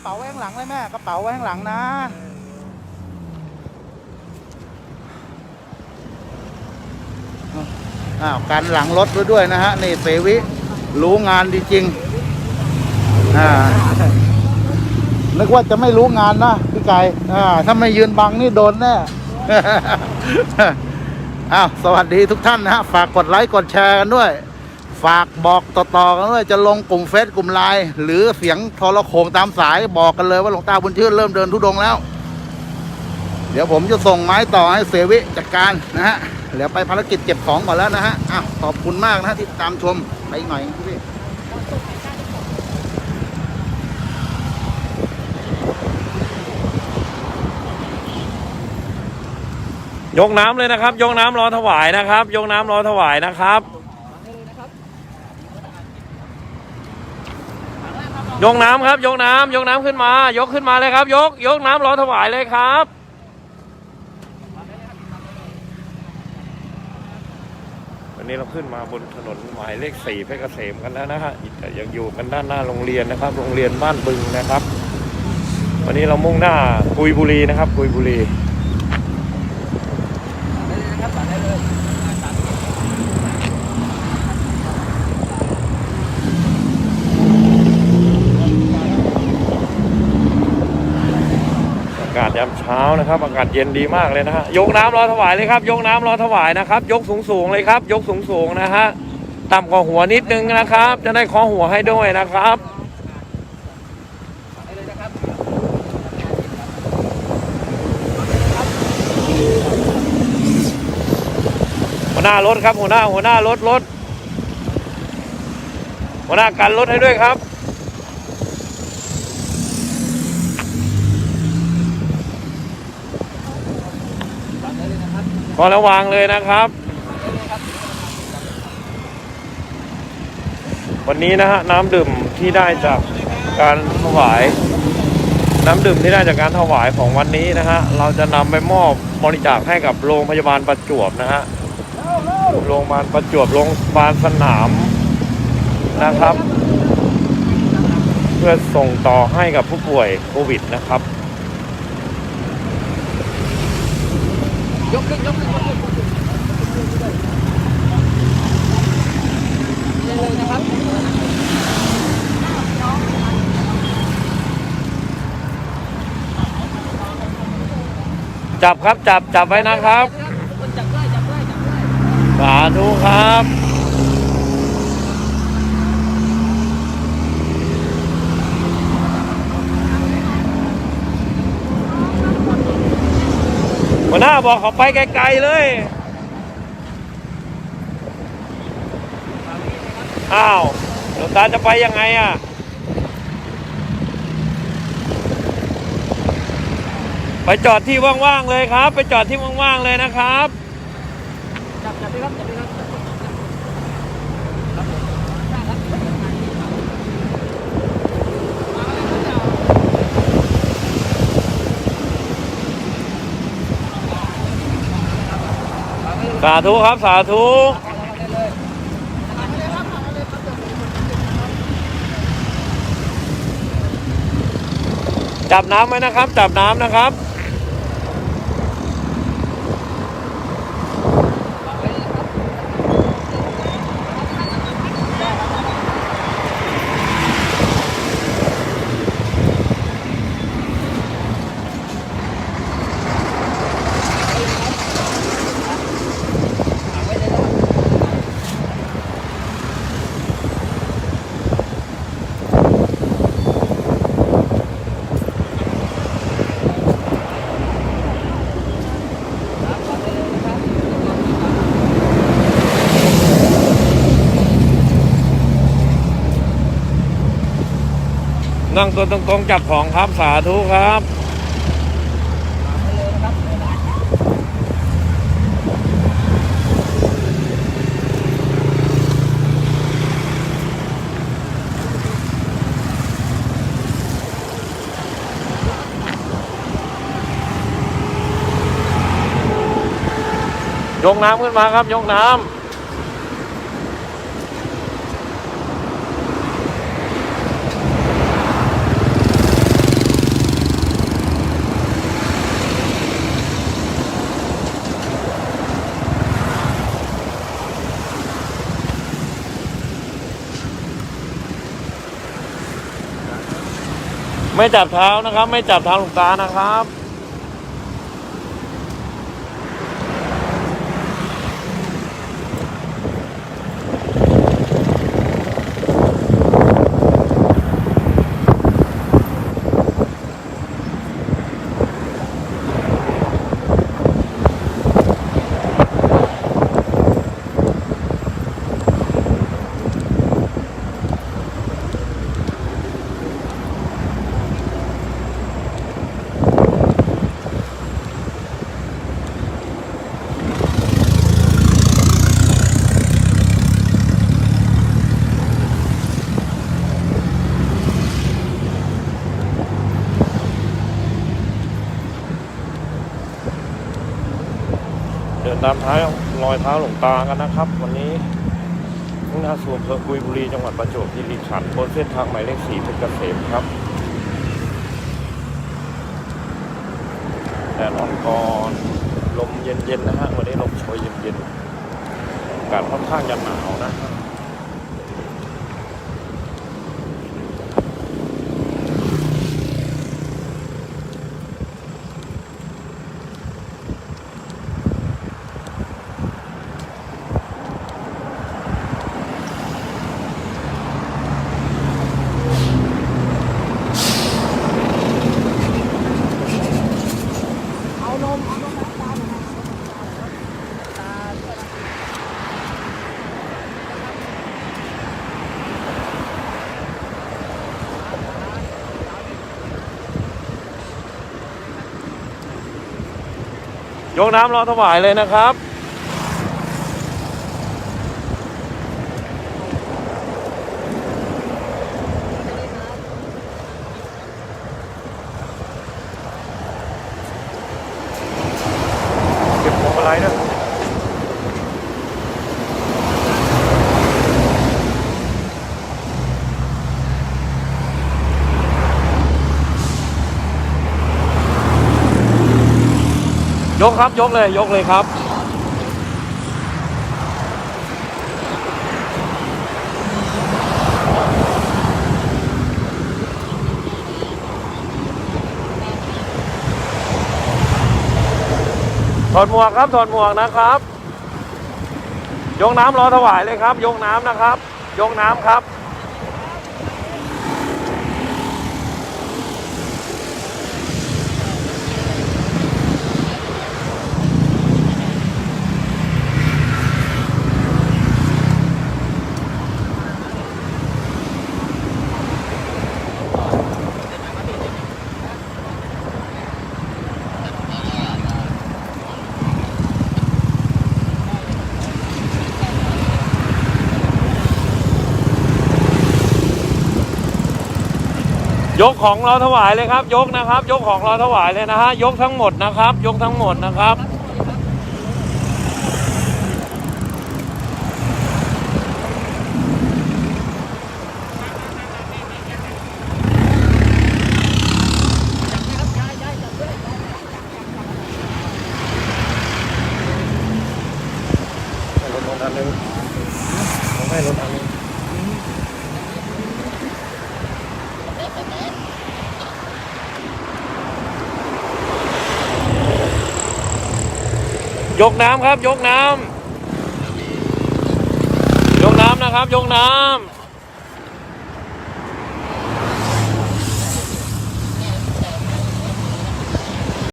กระเป๋าไว้ข้างหลังเลยแม่ กระเป๋าไว้ข้างหลังนะ อ้าวกันหลังรถไว้ด้วยนะฮะ นี่เสวิ รู้งานดีจริงอ่านึกว่าจะไม่รู้งานนะพี่ไก่อ่าถ้าไม่ยืนบังนี่โดนแน่อ้าวสวัสดีทุกท่านนะฮะ ฝากกดไลค์ กดแชร์กันด้วย ฝากบอกต่อๆกันด้วยจะลงกลุ่มเฟซกลุ่มไลน์หรือเสียงโทรโขงตามสายบอกกันเลยว่าหลวงตาบุญชื่นเริ่มเดินทุดงแล้ว เดี๋ยวผมจะส่งไม้ต่อให้เสวิจัดการนะฮะเดี๋ยวไปภารกิจเก็บของก่อนแล้วนะฮะอ้าวขอบคุณมากนะฮะที่ตามชมไปหน่อยพี่ยกน้ำเลยนะครับ ยกน้ำรอถวายนะครับ ยกน้ำรอถวายนะครับ ยกน้ำครับ ยกน้ำยกน้ำขึ้นมา ยกขึ้นมาเลยครับ ยก ยกน้ำรอถวายเลยครับ วันนี้เราขึ้นมาบนถนนหมายเลขสี่เพชรเกษมกันแล้วนะฮะแต่ยังอยู่กันด้านหน้าโรงเรียนนะครับ โรงเรียนบ้านบึงนะครับ วันนี้เรามุ่งหน้ากุยบุรีนะครับ กุยบุรี อากาศยามเช้านะครับ อากาศเย็นดีมากเลยนะฮะยกน้ำรอถวายเลยครับ ยกน้ำรอถวายนะครับ ยกสูงสูงเลยครับ ยกสูงสูงนะฮะต่ำกว่าหัวนิดนึงนะครับ จะได้คอหัวให้ด้วยนะครับหัวหน้ารถครับหัวหน้าหัวหน้ารถรถหัวหน้ากันรถให้ด้วยครับ พอระวางเลยนะครับ วันนี้นะฮะน้ำดื่มที่ได้จากการถวาย น้ำดื่มที่ได้จากการถวายของวันนี้นะฮะเราจะนำไปมอบบริจาคให้กับโรงพยาบาลประจวบนะฮะโรงพยาบาลประจวบโรงพยาบาลสนามนะครับ เพื่อส่งต่อให้กับผู้ป่วยโควิดนะครับ ยกขึ้นยกขึ้นยกขึ้นเลยนะครับจับครับจับจับไว้นะครับคนจับได้จับได้จับได้สาธุครับ หน้าบอกเขาไปไกลๆเลย อ้าวหลวงตาจะไปยังไงอะ ไปจอดที่ว่างๆเลยครับ ไปจอดที่ว่างๆเลยนะครับ จับจับไปครับจับไปครับ สาธุครับสาธุจับน้ำไว้นะครับ จับน้ำนะครับ นั่งตัวตรงๆจับของครับสาธุครับยกน้ำขึ้นมาครับยกน้ำ ไม่จับเท้านะครับ ไม่จับเท้าหลวงตานะครับ ตามท้ายรอยเท้าหลวงตากันนะครับ วันนี้มุ่งหน้าสู่อำเภอกุยบุรีจังหวัดประจวบคีรีขันธ์บนเส้นทางหมายเลขสี่เพชรเกษมครับแดดอ่อนก่อนลมเย็นๆนะฮะวันนี้ลมโชยเย็นๆอากาศค่อนข้างจะหนาวนะฮะ เอานมเอานมน้ำตาลหน่อยตาด้วยนะ ยกน้ำรอถวายเลยนะครับ เก็บพวงมาลัยด้วย ยกครับยกเลยยกเลยครับ ถอดหมวกครับถอดหมวกนะครับ ยกน้ำรอถวายเลยครับ ยกน้ำนะครับ ยกน้ำครับ ยกของเราถวายเลยครับ ยกนะครับ ยกของเราถวายเลยนะฮะ ยกทั้งหมดนะครับ ยกทั้งหมดนะครับ ให้รถลงอันหนึงผมให้รถอันหนึง ยกน้ำครับ ยกน้ำยกน้ำนะครับ ยกน้ำ